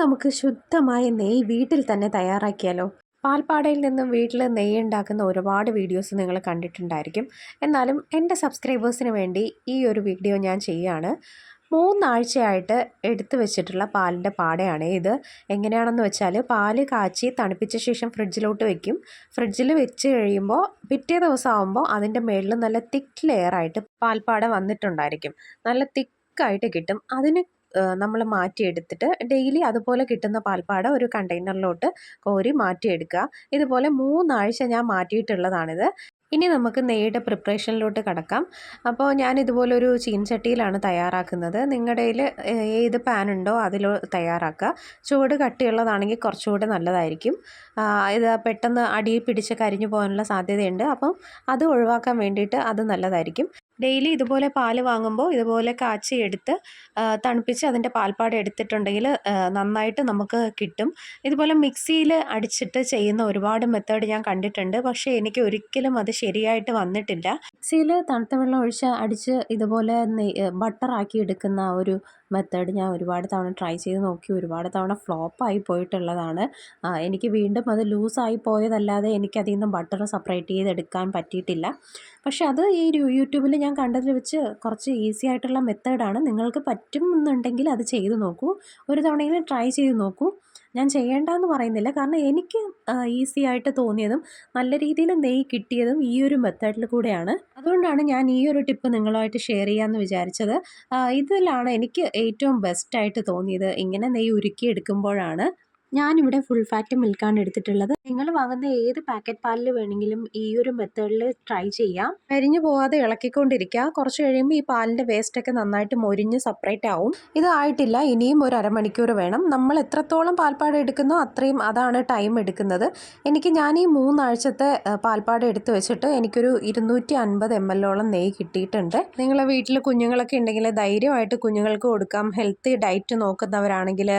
നമുക്ക് ശുദ്ധമായ നെയ്യ് വീട്ടിൽ തന്നെ തയ്യാറാക്കിയാലോ? പാൽപ്പാടയിൽ നിന്നും വീട്ടിൽ നെയ്യ് ഉണ്ടാക്കുന്ന ഒരുപാട് വീഡിയോസ് നിങ്ങൾ കണ്ടിട്ടുണ്ടായിരിക്കും. എന്നാലും എന്റെ സബ്സ്ക്രൈബേഴ്സിന് വേണ്ടി ഈ ഒരു വീഡിയോ ഞാൻ ചെയ്യുകയാണ്. മൂന്നാഴ്ചയായിട്ട് എടുത്തു വെച്ചിട്ടുള്ള പാലിന്റെ പാടയാണ് ഇത്. എങ്ങനെയാണെന്ന് വെച്ചാൽ പാൽ കാച്ചി തണുപ്പിച്ച ശേഷം ഫ്രിഡ്ജിലോട്ട് വെക്കും. ഫ്രിഡ്ജിൽ വെച്ച് കഴിയുമ്പോൾ പിറ്റേ ദിവസം ആകുമ്പോൾ അതിന്റെ മുകളിൽ നല്ല തിക്ക് ലെയറായിട്ട് പാൽപ്പാട വന്നിട്ടുണ്ടായിരിക്കും. നല്ല തിക്കായിട്ട് കിട്ടും. അതിന് നമ്മൾ മാറ്റിയെടുത്തിട്ട് ഡെയിലി അതുപോലെ കിട്ടുന്ന പാൽപ്പാട ഒരു കണ്ടെയ്നറിലോട്ട് കോരി മാറ്റിയെടുക്കുക. ഇതുപോലെ മൂന്നാഴ്ച ഞാൻ മാറ്റിയിട്ടുള്ളതാണിത്. ഇനി നമുക്ക് നെയ്യുടെ പ്രിപ്പറേഷനിലോട്ട് കടക്കാം. അപ്പോൾ ഞാൻ ഇതുപോലൊരു ചീൻചട്ടിയിലാണ് തയ്യാറാക്കുന്നത്. നിങ്ങളുടെ കയ്യിൽ ഏത് പാൻ ഉണ്ടോ അതിൽ തയ്യാറാക്കുക. ചൂട് കട്ടിയുള്ളതാണെങ്കിൽ കുറച്ചുകൂടെ നല്ലതായിരിക്കും. ഇത് പെട്ടെന്ന് അടിയിൽ പിടിച്ച് കരിഞ്ഞു പോകാനുള്ള സാധ്യതയുണ്ട്. അപ്പം അത് ഒഴിവാക്കാൻ വേണ്ടിയിട്ട് അത് നല്ലതായിരിക്കും. ഡെയിലി ഇതുപോലെ പാൽ വാങ്ങുമ്പോൾ ഇതുപോലെ കാച്ചി എടുത്ത് തണുപ്പിച്ച് അതിന്റെ പാൽപ്പാട് എടുത്തിട്ടുണ്ടെങ്കിൽ നന്നായിട്ട് നമുക്ക് കിട്ടും. ഇതുപോലെ മിക്സിയിൽ അടിച്ചിട്ട് ചെയ്യുന്ന ഒരുപാട് മെത്തേഡ് ഞാൻ കണ്ടിട്ടുണ്ട്. പക്ഷേ എനിക്ക് ഒരിക്കലും അത് ശരിയായിട്ട് വന്നിട്ടില്ല. മിക്സിയിൽ തണുത്ത വെള്ളം ഒഴിച്ച് അടിച്ച് ഇതുപോലെ ബട്ടറാക്കി എടുക്കുന്ന ഒരു മെത്തേഡ് ഞാൻ ഒരുപാട് തവണ ട്രൈ ചെയ്ത് നോക്കി ഒരുപാട് തവണ ഫ്ലോപ്പായി പോയിട്ടുള്ളതാണ്. എനിക്ക് വീണ്ടും അത് ലൂസായി പോയതല്ലാതെ എനിക്കതിൽ നിന്ന് ബട്ടർ സെപ്പറേറ്റ് ചെയ്തെടുക്കാൻ പറ്റിയിട്ടില്ല. പക്ഷെ അത് ഈ യൂട്യൂബിൽ ഞാൻ കണ്ടതിൽ വെച്ച് കുറച്ച് ഈസി ആയിട്ടുള്ള മെത്തേഡാണ് നിങ്ങൾക്ക് പറ്റും എന്നുണ്ടെങ്കിൽ അത് ചെയ്ത് നോക്കൂ. ഒരു തവണയെങ്കിലും ട്രൈ ചെയ്ത് നോക്കൂ. ഞാൻ ചെയ്യേണ്ടെന്ന് പറയുന്നില്ല. കാരണം എനിക്ക് ഈസി ആയിട്ട് തോന്നിയതും നല്ല രീതിയിൽ നെയ്യ് കിട്ടിയതും ഈ ഒരു മെത്തേഡിൽ കൂടെയാണ്. അതുകൊണ്ടാണ് ഞാൻ ഈ ഒരു ടിപ്പ് നിങ്ങളുമായിട്ട് ഷെയർ ചെയ്യാമെന്ന് വിചാരിച്ചത്. ഇതിലാണ് എനിക്ക് ഏറ്റവും ബെസ്റ്റായിട്ട് തോന്നിയത്. ഇങ്ങനെ നെയ്യ് ഉരുക്കി എടുക്കുമ്പോഴാണ് ഞാനിവിടെ ഫുൾ ഫാറ്റ് മിൽക്കാണ് എടുത്തിട്ടുള്ളത്. നിങ്ങൾ വാങ്ങുന്ന ഏത് പാക്കറ്റ് പാലിൽ വേണമെങ്കിലും ഈ ഒരു മെത്തേഡിൽ ട്രൈ ചെയ്യാം. കരിഞ്ഞു പോവാതെ ഇളക്കിക്കൊണ്ടിരിക്കുക. കുറച്ച് കഴിയുമ്പോൾ ഈ പാലിന്റെ വേസ്റ്റൊക്കെ നന്നായിട്ട് മൊരിഞ്ഞ് സെപ്പറേറ്റ് ആവും. ഇതായിട്ടില്ല ഇനിയും ഒരു അരമണിക്കൂർ വേണം. നമ്മൾ എത്രത്തോളം പാൽപ്പാട് എടുക്കുന്നോ അത്രയും അതാണ് ടൈം എടുക്കുന്നത്. എനിക്ക് ഞാൻ ഈ മൂന്നാഴ്ചത്തെ പാൽപ്പാട് എടുത്തു വെച്ചിട്ട് എനിക്കൊരു ഇരുന്നൂറ്റി അൻപത് എം എല്ലോളം നെയ്യ് കിട്ടിയിട്ടുണ്ട്. നിങ്ങളെ വീട്ടിൽ കുഞ്ഞുങ്ങളൊക്കെ ഉണ്ടെങ്കിൽ ധൈര്യമായിട്ട് കുഞ്ഞുങ്ങൾക്ക് കൊടുക്കാം. ഹെൽത്തി ഡയറ്റ് നോക്കുന്നവരാണെങ്കിൽ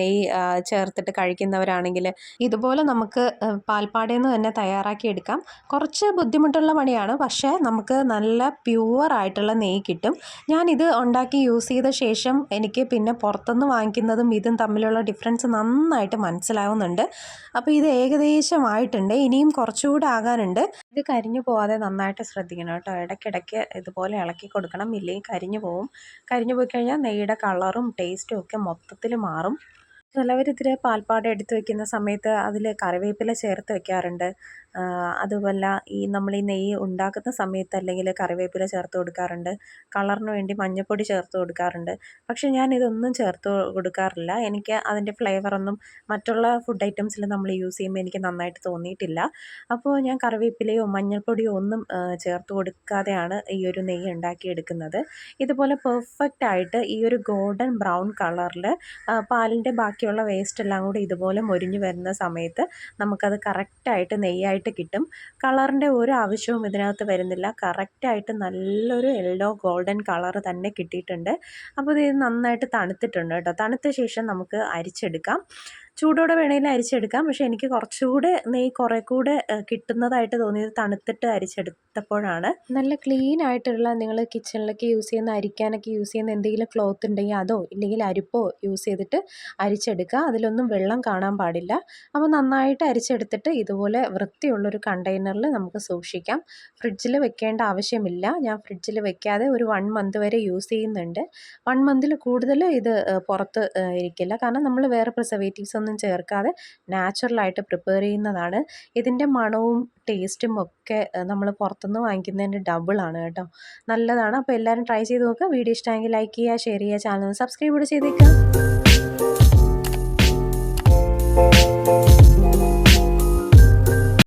നെയ്യ് ചേർത്തിട്ട് കഴിക്കുന്നവരാണെങ്കിൽ ഇതുപോലെ നമുക്ക് പാൽപ്പാടയിൽ നിന്ന് തന്നെ തയ്യാറാക്കി എടുക്കാം. കുറച്ച് ബുദ്ധിമുട്ടുള്ള പണിയാണ് പക്ഷേ നമുക്ക് നല്ല പ്യുവർ ആയിട്ടുള്ള നെയ്യ് കിട്ടും. ഞാനിത് ഉണ്ടാക്കി യൂസ് ചെയ്ത ശേഷം എനിക്ക് പിന്നെ പുറത്തുനിന്ന് വാങ്ങിക്കുന്നതും ഇതും തമ്മിലുള്ള ഡിഫറൻസ് നന്നായിട്ട് മനസ്സിലാവുന്നുണ്ട്. അപ്പോൾ ഇത് ഏകദേശമായിട്ടുണ്ട് ഇനിയും കുറച്ചുകൂടെ ആകാനുണ്ട്. ഇത് കരിഞ്ഞു പോവാതെ നന്നായിട്ട് ശ്രദ്ധിക്കണം കേട്ടോ. ഇടയ്ക്കിടയ്ക്ക് ഇതുപോലെ ഇളക്കി കൊടുക്കണം ഇല്ലെങ്കിൽ കരിഞ്ഞു പോവും. കരിഞ്ഞു പോയി കഴിഞ്ഞാൽ നെയ്യുടെ കളറും ടേസ്റ്റും ഒക്കെ മൊത്തത്തിൽ മാറും. ചിലവരിതിൽ പാൽപ്പാട എടുത്ത് വെക്കുന്ന സമയത്ത് അതിൽ കറിവേപ്പില ചേർത്ത് വെക്കാറുണ്ട്. അതുമല്ല ഈ നമ്മൾ ഈ നെയ്യ് ഉണ്ടാക്കുന്ന സമയത്ത് അല്ലെങ്കിൽ കറിവേപ്പില ചേർത്ത് കൊടുക്കാറുണ്ട്. കളറിന് വേണ്ടി മഞ്ഞൾപ്പൊടി ചേർത്ത് കൊടുക്കാറുണ്ട്. പക്ഷെ ഞാൻ ഇതൊന്നും ചേർത്ത് കൊടുക്കാറില്ല. എനിക്ക് അതിന്റെ ഫ്ലേവറൊന്നും മറ്റുള്ള ഫുഡ് ഐറ്റംസിൽ നമ്മൾ യൂസ് ചെയ്യുമ്പോൾ എനിക്ക് നന്നായിട്ട് തോന്നിയിട്ടില്ല. അപ്പോൾ ഞാൻ കറിവേപ്പിലയോ മഞ്ഞൾപ്പൊടിയോ ഒന്നും ചേർത്ത് കൊടുക്കാതെയാണ് ഈ ഒരു നെയ്യ് ഉണ്ടാക്കിയെടുക്കുന്നത്. ഇതുപോലെ പെർഫെക്റ്റ് ആയിട്ട് ഈ ഒരു ഗോൾഡൻ ബ്രൗൺ കളറിൽ പാലിന്റെ ബാക്കിയുള്ള വേസ്റ്റ് എല്ലാം കൂടി ഇതുപോലെ മൊരിഞ്ഞ് വരുന്ന സമയത്ത് നമുക്കത് കറക്റ്റായിട്ട് നെയ്യായിട്ട് കിട്ടും. കളറിന്റെ ഒരു ആവശ്യവും ഇതിനകത്ത് വരുന്നില്ല. കറക്റ്റായിട്ട് നല്ലൊരു യെല്ലോ ഗോൾഡൻ കളർ തന്നെ കിട്ടിയിട്ടുണ്ട്. അപ്പോൾ ഇത് നന്നായിട്ട് തണുത്തിട്ടുണ്ട് കേട്ടോ. തണുത്ത ശേഷം നമുക്ക് അരിച്ചെടുക്കാം. ചൂടോടെ വേണമെങ്കിൽ അരിച്ചെടുക്കാം. പക്ഷേ എനിക്ക് കുറച്ചുകൂടെ നെയ്യ് കുറേ കൂടെ കിട്ടുന്നതായിട്ട് തോന്നിയത് തണുത്തിട്ട് അരിച്ചെടുത്തപ്പോഴാണ്. നല്ല ക്ലീൻ ആയിട്ടുള്ള നിങ്ങൾ കിച്ചണിലൊക്കെ യൂസ് ചെയ്യുന്ന അരിക്കാനൊക്കെ യൂസ് ചെയ്യുന്ന എന്തെങ്കിലും ക്ലോത്ത് ഉണ്ടെങ്കിൽ അതോ ഇല്ലെങ്കിൽ അരിപ്പോ യൂസ് ചെയ്തിട്ട് അരിച്ചെടുക്കുക. അതിലൊന്നും വെള്ളം കാണാൻ പാടില്ല. അപ്പോൾ നന്നായിട്ട് അരിച്ചെടുത്തിട്ട് ഇതുപോലെ വൃത്തിയുള്ളൊരു കണ്ടെയ്നറിൽ നമുക്ക് സൂക്ഷിക്കാം. ഫ്രിഡ്ജിൽ വെക്കേണ്ട ആവശ്യമില്ല. ഞാൻ ഫ്രിഡ്ജിൽ വെക്കാതെ ഒരു വൺ മന്ത് വരെ യൂസ് ചെയ്യുന്നുണ്ട്. വൺ മന്തിൽ കൂടുതൽ ഇത് പുറത്ത് ഇരിക്കില്ല. കാരണം നമ്മൾ വേറെ പ്രിസർവേറ്റീവ്സ് ഒന്നും ചേർക്കാതെ നാച്ചുറലായിട്ട് പ്രിപ്പയർ ചെയ്യുന്നതാണ്. ഇതിന്റെ മണവും ടേസ്റ്റും ഒക്കെ നമ്മൾ പുറത്തുനിന്ന് വാങ്ങിക്കുന്നതിന്റെ ഡബിളാണ് കേട്ടോ. നല്ലതാണ്. അപ്പോൾ എല്ലാവരും ട്രൈ ചെയ്ത് നോക്കുക വീഡിയോ ഇഷ്ടമെങ്കിൽ ലൈക്ക് ചെയ്യുക ഷെയർ ചെയ്യുക ചാനൽ സബ്സ്ക്രൈബ് കൂടെ ചെയ്തേക്കുക